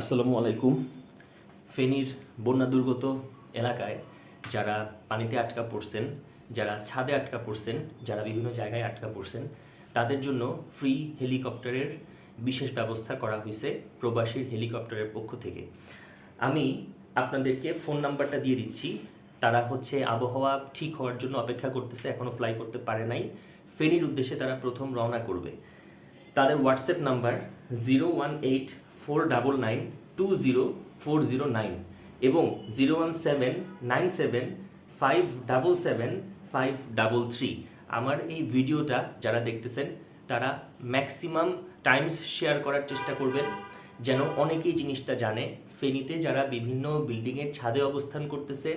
আসসালামু আলাইকুম। ফেনীর বন্যা দুর্গত এলাকায় যারা পানিতে আটকা পড়ছেন, যারা ছাদে আটকা পড়ছেন, যারা বিভিন্ন জায়গায় আটকা পড়ছেন, তাদের জন্য ফ্রি হেলিকপ্টারের বিশেষ ব্যবস্থা করা হয়েছে প্রবাসীর হেলিকপ্টারের পক্ষ থেকে। আমি আপনাদেরকে ফোন নাম্বারটা দিয়ে দিচ্ছি। তারা হচ্ছে আবহাওয়া ঠিক হওয়ার জন্য অপেক্ষা করতেছে এখনও ফ্লাই করতে পারে নাই। ফেনীর উদ্দেশ্যে তারা প্রথম রওনা করবে। তাদের WhatsApp number zero one eight four double nine two zero four zero nine এবং zero one seven nine seven five double seven five double three আমার এই ভিডিওটা যারা দেখতেছেন, তারা ম্যাক্সিমাম টাইমস শেয়ার করার চেষ্টা করবেন, যেন অনেকেই জিনিসটা জানে। ফেনীতে যারা বিভিন্ন বিল্ডিংয়ের ছাদে অবস্থান করতেছে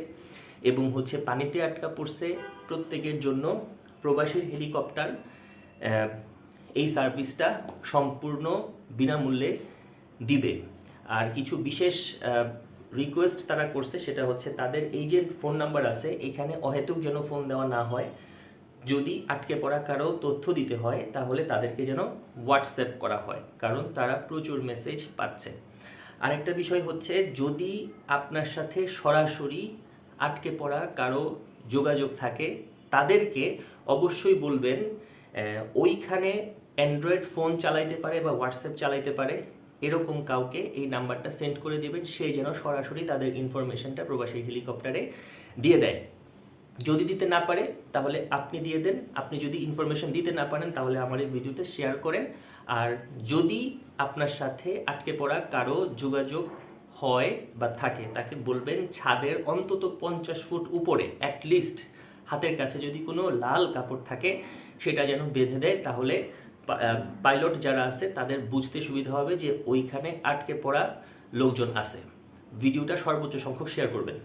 এবং হচ্ছে পানিতে আটকা পড়ছে, প্রত্যেকের জন্য প্রবাসীর হেলিকপ্টার এই সার্ভিসটা সম্পূর্ণ বিনামূল্যে দিবে। আর কিছু বিশেষ রিকোয়েস্ট তারা করছে সেটা হচ্ছে তাদের এই যে ফোন নাম্বার আছে, এখানে অহেতুক যেন ফোন দেওয়া না হয়। যদি আটকে পড়া কারও তথ্য দিতে হয়, তাহলে তাদেরকে যেন হোয়াটসঅ্যাপ করা হয়, কারণ তারা প্রচুর মেসেজ পাচ্ছে। আরেকটা বিষয় হচ্ছে, যদি আপনার সাথে সরাসরি আটকে পড়া কারও যোগাযোগ থাকে, তাদেরকে অবশ্যই বলবেন ওইখানে অ্যান্ড্রয়েড ফোন চালাইতে পারে বা হোয়াটসঅ্যাপ চালাইতে পারে। এরকম কাউকে এই নাম্বারটা সেন্ড করে দেবেন, সে যেন সরাসরি তাদের ইনফরমেশনটা প্রবাসী হেলিকপ্টারে দিয়ে দেয়। যদি দিতে না পারে, তাহলে আপনি দিয়ে দেন। আপনি যদি ইনফরমেশন দিতে না পারেন, তাহলে আমার এই ভিডিওতে শেয়ার করেন। আর যদি আপনার সাথে আটকে পড়া কারও যোগাযোগ হয় বা থাকে, তাকে বলবেন ছাদের অন্তত পঞ্চাশ ফুট উপরে অ্যাটলিস্ট হাতের কাছে যদি কোনো লাল কাপড় থাকে, সেটা যেন বেঁধে দেয়, তাহলে পাইলট যারা আছে, তাদের বুঝতে সুবিধা হবে যে ওইখানে আটকে পড়া লোকজন আছে। ভিডিওটা সর্বোচ্চ সংখ্যক শেয়ার করবেন।